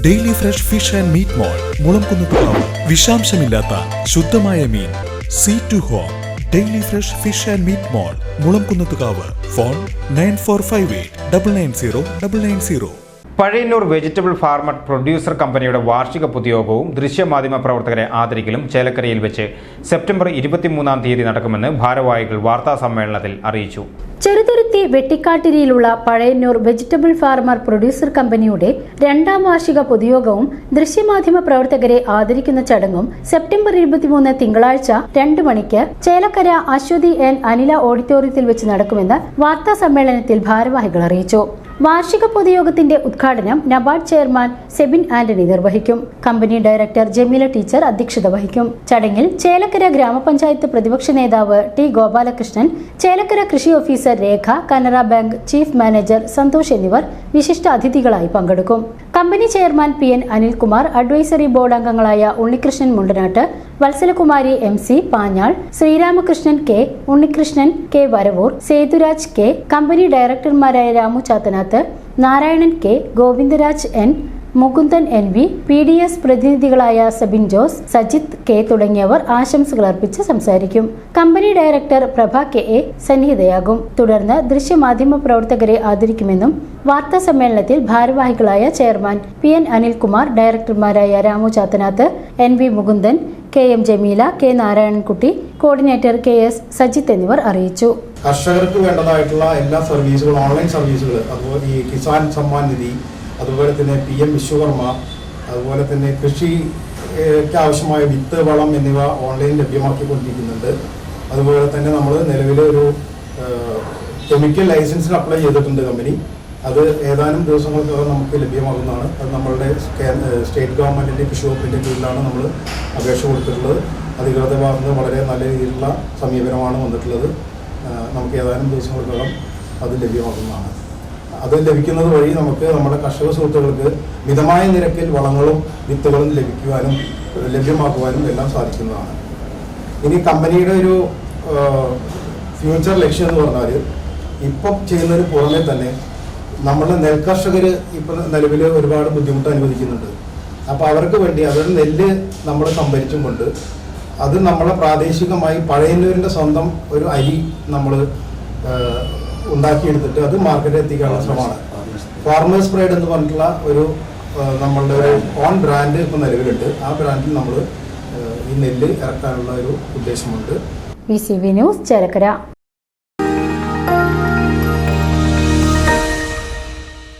Daily fresh fish and meat mall Mulamkunnathukavu. വിഷാംശമില്ലാത്ത ശുദ്ധമായ മീൻ. Sea to home daily fresh fish and meat mall Mulamkunnathukavu. Phone nine four five eight double nine zero double nine zero. Pazhayannur vegetable farmer producer കമ്പനിയുടെ വാർഷിക പൊതുയോഗവും ദൃശ്യമാധ്യമ പ്രവർത്തകരെ ആദരിക്കലും ചേലക്കരയിൽ വെച്ച് September ഇരുപത്തിമൂന്നാം തീയതി നടക്കുമെന്ന് ഭാരവാഹികൾ വാർത്താ സമ്മേളനത്തിൽ അറിയിച്ചു. ചെറുതുരുത്തി വെട്ടിക്കാട്ടിരിയിലുള്ള പഴയന്നൂർ വെജിറ്റബിൾ ഫാർമർ പ്രൊഡ്യൂസർ കമ്പനിയുടെ രണ്ടാം വാർഷിക പൊതുയോഗവും ദൃശ്യമാധ്യമ പ്രവർത്തകരെ ആദരിക്കുന്ന ചടങ്ങും സെപ്റ്റംബർ ഇരുപത്തിമൂന്ന് തിങ്കളാഴ്ച രണ്ട് മണിക്ക് ചേലക്കര അശ്വതി എൻ അനില ഓഡിറ്റോറിയത്തിൽ വെച്ച് നടക്കുമെന്ന് വാർത്താ സമ്മേളനത്തിൽ ഭാരവാഹികൾ അറിയിച്ചു. വാർഷിക പൊതുയോഗത്തിന്റെ ഉദ്ഘാടനം നബാർഡ് ചെയർമാൻ സെബിൻ ആന്റണി നിർവഹിക്കും. കമ്പനി ഡയറക്ടർ ജമീല ടീച്ചർ അധ്യക്ഷത വഹിക്കും. ചടങ്ങിൽ ചേലക്കര ഗ്രാമപഞ്ചായത്ത് പ്രതിപക്ഷ നേതാവ് ടി ഗോപാലകൃഷ്ണൻ ചേലക്കര കൃഷി officer Rekha Canara bank chief manager Santhosh എന്നിവർ വിശിഷ്ട അതിഥികളായി പങ്കെടുക്കും. Company chairman P N Anilkumar advisory board അംഗങ്ങളായ Unnikrishnan Mundanattu Valsalakumari M C Panjal Sreeramakrishnan K Unnikrishnan K Varavoor Sethuraj K company ഡയറക്ടർമാരായ Ramu Chathanath Narayanan K Govindaraj N Mukundan N V P D S പ്രതിനിധികളായ Sabin Jose Sajith K തുടങ്ങിയവർ ആശംസകൾ അർപ്പിച്ച് സംസാരിക്കും. Company director Prabha K A സന്നിഹിതയാകും. തുടർന്ന് ദൃശ്യമാധ്യമ പ്രവർത്തകരെ ആദരിക്കുമെന്നും വാർത്താ സമ്മേളനത്തിൽ ഭാരവാഹികളായ chairman P N Anilkumar ഡയറക്ടർമാരായ Ramu Chathanath N V Mukundan K M Jameela K Narayanankutty coordinator K S Sajith എന്നിവർ അറിയിച്ചു. കർഷകർക്ക് വേണ്ടതായിട്ടുള്ള എല്ലാ സർവീസുകളും ഓൺലൈൻ സർവീസുകൾ അതുപോലെ ഈ കിസാൻ സമ്മാൻ നിധി അതുപോലെ തന്നെ പി എം വിശ്വകർമ്മ അതുപോലെ തന്നെ കൃഷിക്ക് ആവശ്യമായ വിത്ത് വളം എന്നിവ ഓൺലൈൻ ലഭ്യമാക്കിക്കൊണ്ടിരിക്കുന്നുണ്ട്. അതുപോലെ തന്നെ നമ്മൾ നിലവിലെ ഒരു കെമിക്കൽ ലൈസൻസിന് അപ്ലൈ ചെയ്തിട്ടുണ്ട് കമ്പനി. അത് ഏതാനും ദിവസങ്ങൾക്കകം നമുക്ക് ലഭ്യമാകുന്നതാണ്. അത് നമ്മളുടെ സ്റ്റേറ്റ് ഗവൺമെന്റിന്റെ കൃഷി വകുപ്പിന്റെ കീഴിലാണ് നമ്മൾ അപേക്ഷ കൊടുത്തിട്ടുള്ളത്. അധികൃത ഭാഗത്ത് വളരെ നല്ല രീതിയിലുള്ള സമീപനമാണ് വന്നിട്ടുള്ളത്. നമുക്ക് ഏതാനും ദിവസങ്ങൾക്കകം അത് ലഭ്യമാകുന്നതാണ്. അത് ലഭിക്കുന്നത് വഴി നമുക്ക് നമ്മുടെ കർഷക സുഹൃത്തുക്കൾക്ക് മിതമായ നിരക്കിൽ വളങ്ങളും വിത്തുകളും ലഭിക്കുവാനും ലഭ്യമാക്കുവാനും എല്ലാം സാധിക്കുന്നതാണ്. ഇനി കമ്പനിയുടെ ഒരു ഫ്യൂച്ചർ ലക്ഷ്യം എന്ന് പറഞ്ഞാൽ ഇപ്പം ചെയ്യുന്നതിന് പുറമെ തന്നെ നമ്മുടെ നെൽകർഷകർ ഇപ്പം നിലവിൽ ഒരുപാട് ബുദ്ധിമുട്ട് അനുവദിക്കുന്നുണ്ട്. അപ്പോൾ അവർക്ക് വേണ്ടി അവരുടെ നെല്ല് നമ്മൾ സംഭരിച്ചും കൊണ്ട് അത് നമ്മളെ പ്രാദേശികമായി പഴയന്നൂരിന്റെ സ്വന്തം ഒരു അരി നമ്മൾ ഉണ്ടാക്കിയെടുത്തിട്ട് അത് മാർക്കറ്റിൽ എത്തിക്കാനുള്ള ശ്രമമാണ്. ഫാർമേഴ്സ് പ്രൈഡ് എന്ന് പറഞ്ഞിട്ടുള്ള ഒരു നമ്മളുടെ ഒരു ഓൺ ബ്രാൻഡ് ഇപ്പോൾ നിലവിലുണ്ട്. ആ ബ്രാൻഡിൽ നമ്മൾ ഈ നെല്ല് ഇറക്കാനുള്ള ഒരു ഉദ്ദേശമുണ്ട്. V C V news Chelakkara.